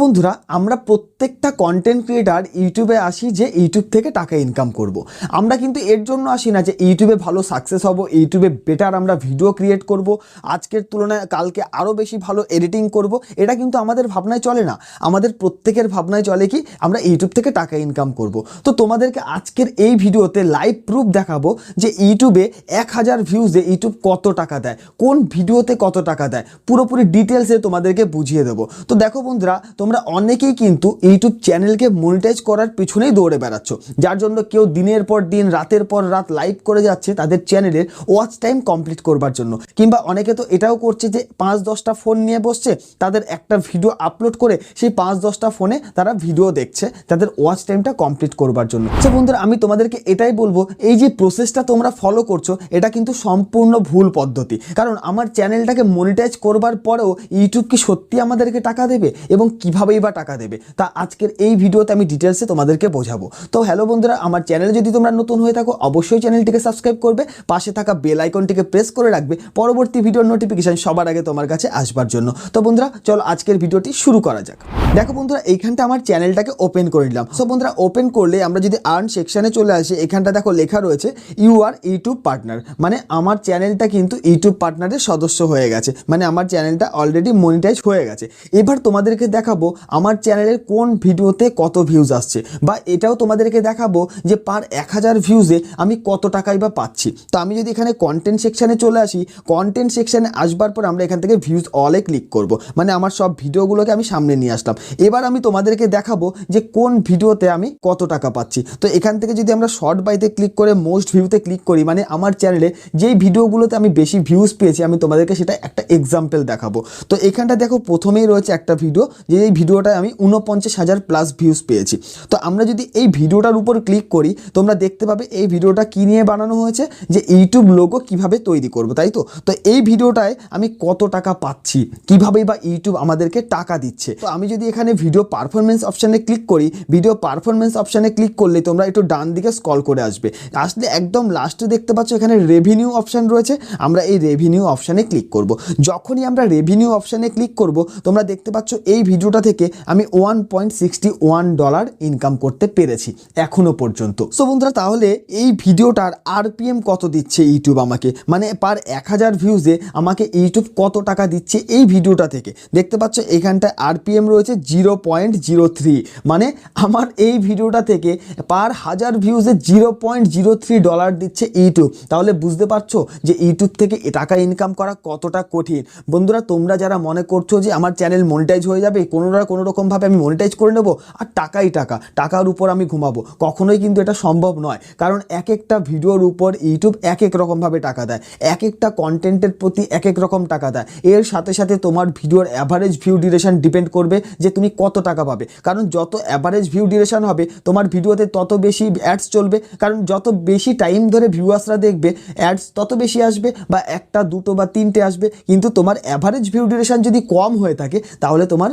বন্ধুরা, আমরা প্রত্যেকটা কন্টেন্ট ক্রিয়েটার ইউটিউবে আসি যে ইউটিউব থেকে টাকা ইনকাম করব। আমরা কিন্তু এর জন্য আসি না যে ইউটিউবে ভালো সাকসেস হব, ইউটিউবে বেটার আমরা ভিডিও ক্রিয়েট করব, আজকের তুলনায় কালকে আরও বেশি ভালো এডিটিং করব, এটা কিন্তু আমাদের ভাবনায় চলে না আমাদের প্রত্যেকের ভাবনায় চলে কি, আমরা ইউটিউব থেকে টাকা ইনকাম করব। তো তোমাদেরকে আজকের এই ভিডিওতে লাইভ প্রুফ দেখাবো যে ইউটিউবে এক হাজার ভিউজে ইউটিউব কত টাকা দেয়, কোন ভিডিওতে কত টাকা দেয়, পুরোপুরি ডিটেলসে তোমাদেরকে বুঝিয়ে দেবো তো দেখো বন্ধুরা, তোমরা অনেকেই কিন্তু ইউটিউব চ্যানেলকে মনিটাইজ করার পিছনেই দৌড়ে বেড়াচ্ছ। যার জন্য কেউ দিনের পর দিন, রাতের পর রাত লাইভ করে যাচ্ছে তাদের চ্যানেলের ওয়াচ টাইম কমপ্লিট করবার জন্য। কিংবা অনেকে তো এটাও করছে যে পাঁচ দশটা ফোন নিয়ে বসছে, তাদের একটা ভিডিও আপলোড করে সেই পাঁচ দশটা ফোনে তারা ভিডিও দেখছে, তাদের ওয়াচ টাইমটা কমপ্লিট করবার জন্য। তো বন্ধুরা, আমি তোমাদেরকে এটাই বলব, এই যে প্রসেসটা তোমরা ফলো করছ, এটা কিন্তু সম্পূর্ণ ভুল পদ্ধতি। কারণ আমার চ্যানেলটাকে মনিটাইজ করবার পরেও ইউটিউব কি সত্যি আমাদেরকে টাকা দেবে? এবং কিভাবেই বা টাকা দেবে? তা আজকের এই ভিডিওতে আমি ডিটেলসে তোমাদেরকে বোঝাবো। তো হ্যালো বন্ধুরা, আমার চ্যানেলে যদি তোমরা নতুন হয়ে থাকো, অবশ্যই চ্যানেলটিকে সাবস্ক্রাইব করবে। পাশে থাকা বেল আইকনটিকে প্রেস করে রাখবে। পরবর্তী ভিডিওর নোটিফিকেশান সবার আগে তোমার কাছে আসবার জন্য। তো বন্ধুরা, চলো আজকের ভিডিওটি শুরু করা যাক। দেখো বন্ধুরা, এইখানটা আমার চ্যানেলটাকে ওপেন করে নিলাম। সো বন্ধুরা ওপেন করলে আমরা যদি আর্ন সেকশানে চলে আসি এখানটা দেখো লেখা রয়েছে ইউ আর ইউটিউব পার্টনার মানে আমার চ্যানেলটা কিন্তু ইউটিউব পার্টনারের সদস্য হয়ে গেছে। মানে আমার চ্যানেলটা অলরেডি মনিটাইজ হয়ে গেছে। এবার তোমাদেরকে দেখাবো আমার চ্যানেলের কোন ভিডিওতে কত ভিউজ আসছে বা এটাও তোমাদেরকে দেখাবো যে পার এক হাজার ভিউজে আমি কত টাকাই বা পাচ্ছি। তো আমি যদি এখানে কন্টেন্ট সেকশানে চলে আসি কন্টেন্ট সেকশানে আসবার পর আমরা এখান থেকে ভিউজ অলে ক্লিক করব। মানে আমার সব ভিডিওগুলোকে আমি সামনে নিয়ে আসলাম। এবার আমি তোমাদেরকে দেখাবো যে কোন ভিডিওতে আমি কত টাকা পাচ্ছি। তো এখান থেকে যদি আমরা শর্ট বাইতে ক্লিক করে মোস্ট ভিউতে ক্লিক করি মানে আমার চ্যানেলে যেই ভিডিওগুলোতে আমি বেশি ভিউজ পেয়েছি, আমি তোমাদেরকে সেটা একটা এক্সাম্পল দেখাবো। তো এখানটা দেখো প্রথমেই রয়েছে একটা ভিডিও যে এই ভিডিওটায় আমি উনপঞ্চাশ হাজার প্লাস ভিউজ পেয়েছি। তো আমরা যদি এই ভিডিওটার উপর ক্লিক করি, তোমরা দেখতে পাবে এই ভিডিওটা কী নিয়ে বানানো হয়েছে, যে ইউটিউব লোগো কীভাবে তৈরি করব, তাই তো? তো এই ভিডিওটায় আমি কত টাকা পাচ্ছি, কিভাবেই বা ইউটিউব আমাদেরকে টাকা দিচ্ছে। তো আমি যদি এখানে ভিডিও পারফরমেন্স অপশানে ক্লিক করি ভিডিও পারফরমেন্স অপশানে ক্লিক করলে তোমরা একটু ডান দিকে স্কল করে আসবে। আসলে একদম লাস্টে দেখতে পাচ্ছ এখানে রেভিনিউ অপশান রয়েছে, আমরা এই রেভিনিউ অপশানে ক্লিক করব। যখনই আমরা রেভিনিউ অপশানে ক্লিক করব, তোমরা দেখতে পাচ্ছ এই ভিডিওটা থেকে আমি one point sixty one dollar income করতে পেরেছি, এখনও পর্যন্ত। সো বন্ধুরা, তাহলে এই ভিডিওটার আরপিএম কত দিচ্ছে ইউটিউব আমাকে? মানে পার এক হাজার ভিউজে আমাকে ইউটিউব কত টাকা দিচ্ছে এই ভিডিওটা থেকে? দেখতে পাচ্ছ, এখানটায় আরপিএম রয়েছে জিরো পয়েন্ট জিরো থ্রি মানে আমার এই ভিডিওটা থেকে পার হাজার ভিউজে zero point zero three dollar দিচ্ছে ইউটিউব তাহলে বুঝতে পারছ যে ইউটিউব থেকে টাকা ইনকাম করা কতটা কঠিন। বন্ধুরা, তোমরা যারা মনে করছ যে আমার চ্যানেল মনিটাইজ হয়ে যাবে, কোনো না কোনো রকমভাবে আমি মনিটাইজ করে নেব আর টাকাই টাকা, টাকার উপর আমি ঘুমাবো। কখনোই কিন্তু এটা সম্ভব নয়। কারণ এক একটা ভিডিওর উপর ইউটিউব এক এক রকমভাবে টাকা দেয় এক একটা কন্টেন্টের প্রতি এক এক রকম টাকা দেয়। এর সাথে সাথে তোমার ভিডিওর অ্যাভারেজ ভিউ ডিউরেশন ডিপেন্ড করবে যে তুমি কত টাকা পাবে। কারণ যত অ্যাভারেজ ভিউ ডিউরেশন হবে, তোমার ভিডিওতে তত বেশি অ্যাডস চলবে। কারণ যত বেশি টাইম ধরে ভিউয়ার্সরা দেখবে অ্যাডস তত বেশি আসবে বা একটা, দুটো বা তিনটে আসবে। কিন্তু তোমার অ্যাভারেজ ভিউ ডিউরেশন যদি কম হয়ে থাকে, তাহলে তোমার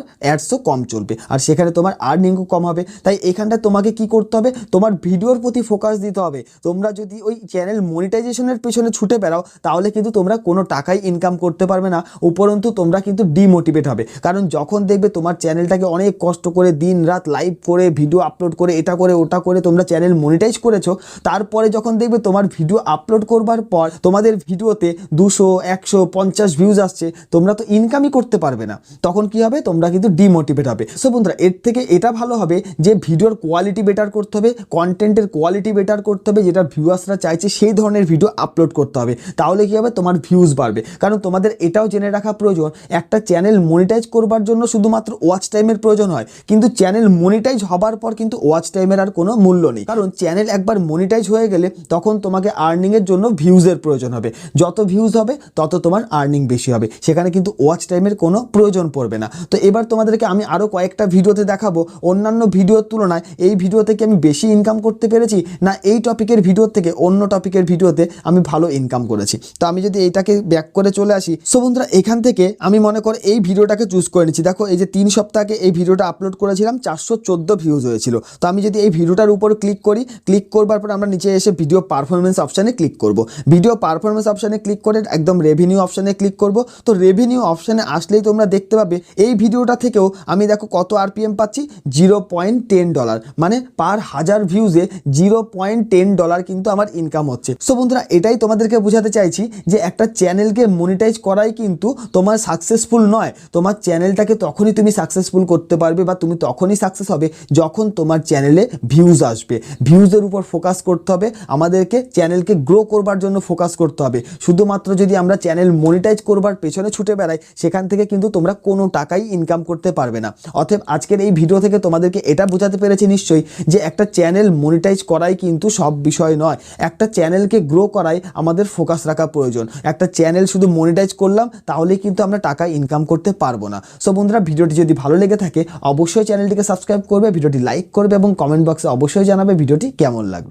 অ্যাডসও কম চলবে। আর সেখানে তোমার আর্নিংও কম হবে। তাই এখানটা তোমাকে কি করতে হবে? তোমার ভিডিওর প্রতি ফোকাস দিতে হবে। তোমরা যদি ওই চ্যানেল মনিটাইজেশনের পেছনে ছুটে বেড়াও, তাহলে কিন্তু তোমরা কোনো টাকাই ইনকাম করতে পারবে না। উপরন্তু তোমরা কিন্তু ডিমোটিভেট হবে। কারণ যখন দেখবে তোমার চ্যানেলটাকে অনেক কষ্ট করে দিন রাত লাইভ করে ভিডিও আপলোড করে, এটা করে, ওটা করে তোমরা চ্যানেল মনিটাইজ করেছ, তারপরে যখন দেখবে তোমার ভিডিও আপলোড করবার পর তোমাদের ভিডিওতে দুশো, একশো, পঞ্চাশ ভিউজ আসছে, তোমরা তো ইনকামই করতে পারবে না। তখন কি হবে? তোমরা কিন্তু ডিমোটিভেট হবে। সো বন্ধুরা, এর থেকে এটা ভালো হবে যে ভিডিওর কোয়ালিটি বেটার করতে হবে কন্টেন্টের কোয়ালিটি বেটার করতে হবে, যেটা ভিউয়ার্সরা চাইছে সেই ধরনের ভিডিও আপলোড করতে হবে। তাহলে কি হবে? তোমার ভিউজ বাড়বে। কারণ তোমাদের এটাও জেনে রাখা প্রয়োজন, একটা চ্যানেল মনিটাইজ করবার জন্য শুধুমাত্র ওয়াচ টাইমের প্রয়োজন হয়। কিন্তু চ্যানেল মনিটাইজ হবার পর কিন্তু ওয়াচ টাইমের আর কোনো মূল্য নেই। কারণ চ্যানেল একবার মনিটাইজ হয়ে গেলে তখন তোমাকে আর্নিংয়ের জন্য ভিউজের প্রয়োজন হবে। যত ভিউজ হবে, তত তোমার আর্নিং বেশি হবে। সেখানে কিন্তু ওয়াচ টাইমের কোনো প্রয়োজন পড়বে না। তো এবার তোমাদেরকে আমি আরও কয়েকটা ভিডিওতে দেখাবো। অন্যান্য ভিডিওর তুলনায় এই ভিডিও থেকে আমি বেশি ইনকাম করতে পেরেছি না এই টপিকের ভিডিওর থেকে অন্য টপিকের ভিডিওতে আমি ভালো ইনকাম করেছি। তো আমি যদি এইটাকে ব্যাক করে চলে আসি সো বন্ধুরা এখান থেকে আমি মনে করে এই ভিডিওটাকে চুজ করে নিচ্ছি। দেখো এই যে তিন সপ্তাহ এই ভিডিওটা আপলোড করেছিলাম, চারশো চোদ্দ ভিউজ হয়েছিল। তো আমি যদি এই ভিডিওটার উপর ক্লিক করি ক্লিক করবার পর আমরা নিচে এসে ভিডিও পারফরমেন্স অপশানে ক্লিক করব। ভিডিও পারফরমেন্স অপশানে ক্লিক করে একদম রেভিনিউ অপশানে ক্লিক করব। তো রেভিনিউ অপশানে আসলেই তোমরা দেখতে পাবে এই ভিডিওটা থেকেও আমি দেখো কত আরপিএম পাচ্ছি? জিরো পয়েন্ট টেন ডলার মানে পার হাজার ভিউজে জিরো পয়েন্ট টেন ডলার কিন্তু আমার ইনকাম হচ্ছে। সো বন্ধুরা, এটাই তোমাদেরকে বোঝাতে চাইছি যে একটা চ্যানেলকে মনিটাইজ করাই কিন্তু তোমার সাকসেসফুল নয়। তোমার চ্যানেলটাকে তখনই তুমি সাকসেসফুল করতে পারবে বা তুমি তখনই সাকসেস হবে যখন তোমার চ্যানেলে ভিউজ আসবে। ভিউজের উপর ফোকাস করতে হবে। আমাদেরকে চ্যানেলকে গ্রো করবার জন্য ফোকাস করতে হবে। শুধুমাত্র যদি আমরা চ্যানেল মনিটাইজ করবার পেছনে ছুটে বেড়াই, সেখান থেকে কিন্তু তোমরা কোনো টাকাই ইনকাম করতে পারবে না। অতএব আজকের এই ভিডিও থেকে তোমাদেরকে এটা বোঝাতে পেরেছি নিশ্চয়ই যে একটা চ্যানেল মনিটাইজ করাই কিন্তু সব বিষয় নয়। একটা চ্যানেলকে গ্রো করাই আমাদের ফোকাস রাখা প্রয়োজন। একটা চ্যানেল শুধু মনিটাইজ করলাম, তাহলেই কিন্তু আমরা টাকা ইনকাম করতে পারব না। সো বন্ধুরা ভিডিওটি যদি ভালো লেগে থাকে, অবশ্যই চ্যানেলটিকে সাবস্ক্রাইব করবে ভিডিওটি লাইক করবে এবং কমেন্ট বক্সে অবশ্যই জানাবে ভিডিওটি কেমন লাগবে